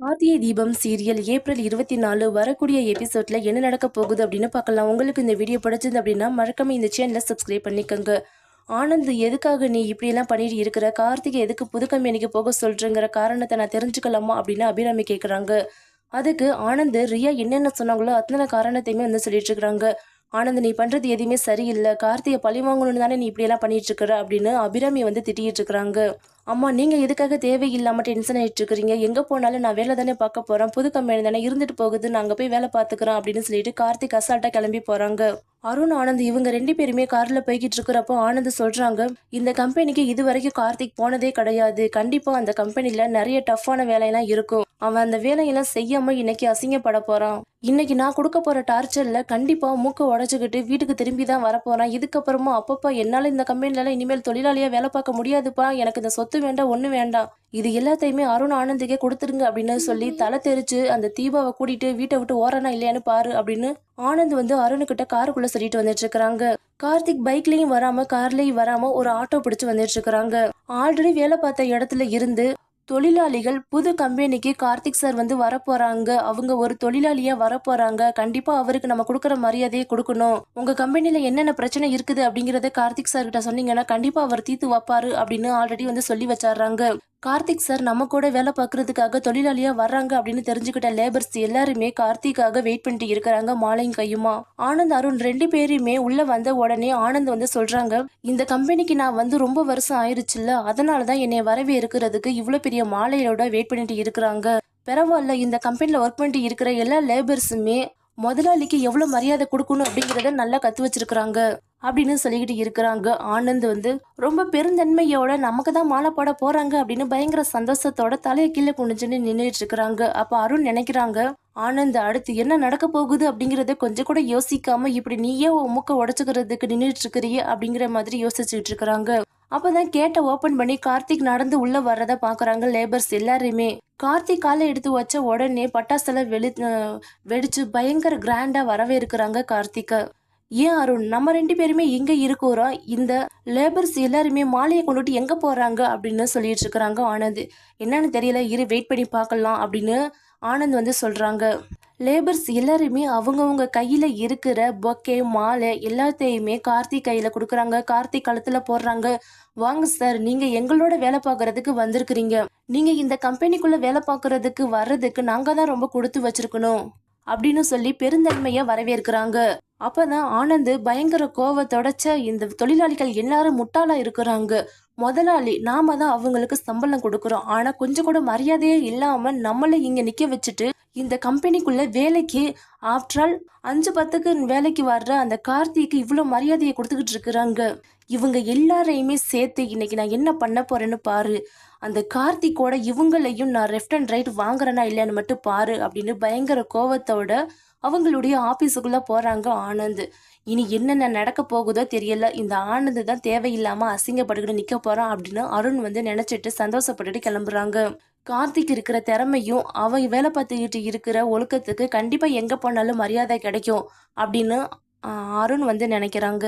ஆத்திய தீபம் serial April இருபத்தி நாலு வரக்கூடிய எபிசோட்ல என்ன நடக்க போகுது அப்படின்னு பார்க்கலாம். உங்களுக்கு இந்த வீடியோ பிடிச்சது அப்படின்னா மறக்காம இந்த சேனலை சப்ஸ்கிரைப் பண்ணிக்கோங்க. ஆனந்த் எதுக்காக நீ இப்படியெல்லாம் பண்ணிட்டு இருக்கிற? கார்த்திகை எதுக்கு புது கம்பெனிக்கு போக சொல்றேங்கிற காரணத்தை நான் தெரிஞ்சுக்கலாமா அப்படின்னு அபிராமி கேட்குறாங்க அதுக்கு ஆனந்த் ரியா என்னென்ன சொன்னாங்களோ அத்தனை காரணத்தையுமே வந்து சொல்லிட்டு இருக்கிறாங்க ஆனந்த் நீ பண்றது எதுவுமே சரியில்லை. கார்த்திகை பழி வாங்கணும்னு தானே நீ இப்படியெல்லாம் பண்ணிட்டு இருக்கிற அப்படின்னு அபிராமி வந்து திட்டிகிட்டு இருக்கிறாங்க அம்மா நீங்கள் எதுக்காக தேவையில்லாமல் டென்ஷன் ஆகிட்டு இருக்கிறீங்க? எங்கே போனாலும் நான் வேலை தானே பார்க்க போகிறேன் புது கம்பெனி தானே இருந்துட்டு போகுது. நான் அங்கே போய் வேலை பார்த்துக்கிறேன் அப்படின்னு சொல்லிட்டு கார்த்திக் அசால்ட்டாக கிளம்பி போகிறாங்க அருண் ஆனந்த் இவங்க ரெண்டு பேருமே காரில் போய்கிட்டு இருக்கிறப்போ ஆனந்த் சொல்கிறாங்க இந்த கம்பெனிக்கு இது வரைக்கும் கார்த்திக் போனதே கிடையாது. கண்டிப்பாக அந்த கம்பெனியில் நிறைய டஃப்பான வேலையெல்லாம் இருக்கும். அவன் அந்த வேலையெல்லாம் செய்யாமல் இன்னைக்கு அசிங்கப்பட போகிறான் இன்னைக்கு நான் கொடுக்க போகிற டார்ச்சரில் கண்டிப்பாக மூக்கை உடச்சிக்கிட்டு வீட்டுக்கு திரும்பி தான் வரப்போகிறான் இதுக்கப்புறமா அப்பப்பா என்னால் இந்த கம்பெனிலலாம் இனிமேல் தொழிலாளியாக வேலை பார்க்க முடியாதுப்பா. எனக்கு இந்த சொத்து வேண்டாம் ஒன்றும் வேண்டாம். இது எல்லாத்தையுமே அருண் ஆனந்துக்கே கொடுத்துருங்க அப்படின்னு சொல்லி தலை தெரிச்சு அந்த தீபாவை கூட்டிட்டு வீட்டை விட்டு ஓரணா இல்லையான்னு பாரு அப்படின்னு ஆனந்த் வந்து அருணுக்கிட்ட காருக்குள்ள சொல்லிட்டு வந்துட்டு இருக்கிறாங்க கார்த்திக் பைக்லயும் வராம கார்லயும் வராம ஒரு ஆட்டோ பிடிச்சு வந்துட்டு இருக்கிறாங்க ஆல்ரெடி வேலை பார்த்த இடத்துல இருந்து தொழிலாளிகள் புது கம்பெனிக்கு கார்த்திக் சார் வந்து வரப்போறாங்க. அவங்க ஒரு தொழிலாளியா வரப்போறாங்க. கண்டிப்பா அவருக்கு நம்ம கொடுக்குற மரியாதையை கொடுக்கணும். உங்க கம்பெனில என்னென்ன பிரச்சனை இருக்குது அப்படிங்கறத கார்த்திக் சார் கிட்ட சொன்னீங்கன்னா கண்டிப்பா அவர் தீர்த்து வைப்பாரு அப்படின்னு ஆல்ரெடி வந்து சொல்லி வச்சாடுறாங்க கார்த்திக் சார் நம்ம கூட வேலை பார்க்கறதுக்காக தொழிலாளியா வர்றாங்க அப்படின்னு தெரிஞ்சுக்கிட்ட லேபர்ஸ் எல்லாருமே கார்த்திக்காக வெயிட் பண்ணிட்டு இருக்கிறாங்க மாலையும் கையுமா. ஆனந்த் அருண் ரெண்டு பேருமே உள்ள வந்த உடனே ஆனந்த் வந்து சொல்றாங்க இந்த கம்பெனிக்கு நான் வந்து ரொம்ப வருஷம் ஆயிருச்சுல்ல அதனாலதான் என்னை வரவே இருக்கிறதுக்கு இவ்வளவு பெரிய மாலையோட வெயிட் பண்ணிட்டு இருக்கிறாங்க. பரவாயில்ல இந்த கம்பெனியில் ஒர்க் பண்ணிட்டு இருக்கிற எல்லா லேபர்ஸுமே முதலாளிக்கு எவ்வளவு மரியாதை கொடுக்கணும் அப்படிங்கிறத நல்லா கத்து வச்சிருக்கிறாங்க அப்படின்னு சொல்லிக்கிட்டு இருக்கிறாங்க. ஆனந்த் வந்து ரொம்ப பெருந்தன்மையோட நமக்கு தான் மாலை போட போறாங்க அப்படின்னு பயங்கர சந்தோஷத்தோட தலையை கீழே குனிஞ்சுன்னு நின்றுட்டு இருக்கிறாங்க. அப்போ அருண் நினைக்கிறாங்க ஆனந்த் அடுத்து என்ன நடக்க போகுது? அப்படிங்கிறத கொஞ்சம் கூட யோசிக்காம இப்படி நீயே உன் மூக்க உடச்சுக்கிறதுக்கு நின்றுட்டு இருக்கிறிய அப்படிங்கிற மாதிரி யோசிச்சுட்டு இருக்கிறாங்க. அப்பதான் கேட்ட ஓபன் பண்ணி கார்த்திக் நடந்து உள்ள வர்றத பாக்குறாங்க லேபர்ஸ் எல்லாருமே கார்த்திக் காலை எடுத்து வச்ச உடனே பட்டாசெல்லாம் வெளி வெடிச்சு பயங்கர கிராண்டா வரவேற்கிறாங்க கார்த்திகை ஏன் அருண் நம்ம ரெண்டு பேருமே எங்க இருக்கிறோம் இந்த லேபர்ஸ் எல்லாருமே மாலையை கொண்டுட்டு எங்க போறாங்க? அப்படின்னு சொல்லிட்டு இருக்கிறாங்க ஆனந்த். என்னன்னு தெரியல இரு வெயிட் பண்ணி பார்க்கலாம் அப்படின்னு ஆனந்த் வந்து சொல்றாங்க. லேபர்ஸ் எல்லாருமே அவங்கவுங்க கையில் இருக்கிற பொக்கே மாலை எல்லாத்தையுமே கார்த்திக் கையில் கொடுக்குறாங்க. கார்த்திக் கழுத்தில் போடுறாங்க. வாங்க சார் நீங்கள் எங்களோட வேலை பார்க்குறதுக்கு வந்திருக்கிறீங்க. நீங்கள் இந்த கம்பெனிக்குள்ளே வேலை பார்க்குறதுக்கு வர்றதுக்கு நாங்கள் தான் ரொம்ப கொடுத்து வச்சிருக்கணும் அப்படின்னு சொல்லி பெருந்தன்மையை வரவேற்கிறாங்க. அப்பதான் ஆனந்த் பயங்கர கோவத்தொடச்ச இந்த தொழிலாளிகள் எல்லாரும் முட்டாளா இருக்கிறாங்க. முதலாளி நாம தான் அவங்களுக்கு சம்பளம் கொடுக்குறோம். ஆனா கொஞ்சம் கூட மரியாதையே இல்லாம நம்மளை இங்க நிக்க வச்சுட்டு இந்த கம்பெனிக்குள்ள வேலைக்கு ஆஃப்டரால் அஞ்சு பத்துக்கு வேலைக்கு வர்ற அந்த கார்த்திக்கு இவ்வளோ மரியாதையை கொடுத்துக்கிட்டு இருக்கிறாங்க. இவங்க எல்லாரையுமே சேர்த்து இன்னைக்கு நான் என்ன பண்ண போறேன்னு பாரு. அந்த கார்த்திக்கோட இவங்களையும் நான் லெஃப்ட் அண்ட் ரைட் வாங்குறேனா இல்லையான்னு மட்டும் பாரு அப்படின்னு பயங்கர கோவத்தோட அவங்களுடைய ஆபீஸுக்குள்ள போறாங்க ஆனந்த். இனி என்னென்ன நடக்க போகுதோ தெரியல. இந்த ஆனந்த் தான் தேவையில்லாம அசிங்கப்பட்டுக்கிட்டு நிக்க போறான் அப்படின்னு அருண் வந்து நினைச்சிட்டு சந்தோஷப்பட்டுட்டு கிளம்புறாங்க. கார்த்திக் இருக்கிற திறமையும் அவன் வேலை பார்த்துக்கிட்டு இருக்கிற ஒழுக்கத்துக்கு கண்டிப்பாக எங்கே போனாலும் மரியாதை கிடைக்கும் அப்படின்னு அருண் வந்து நினைக்கிறாங்க.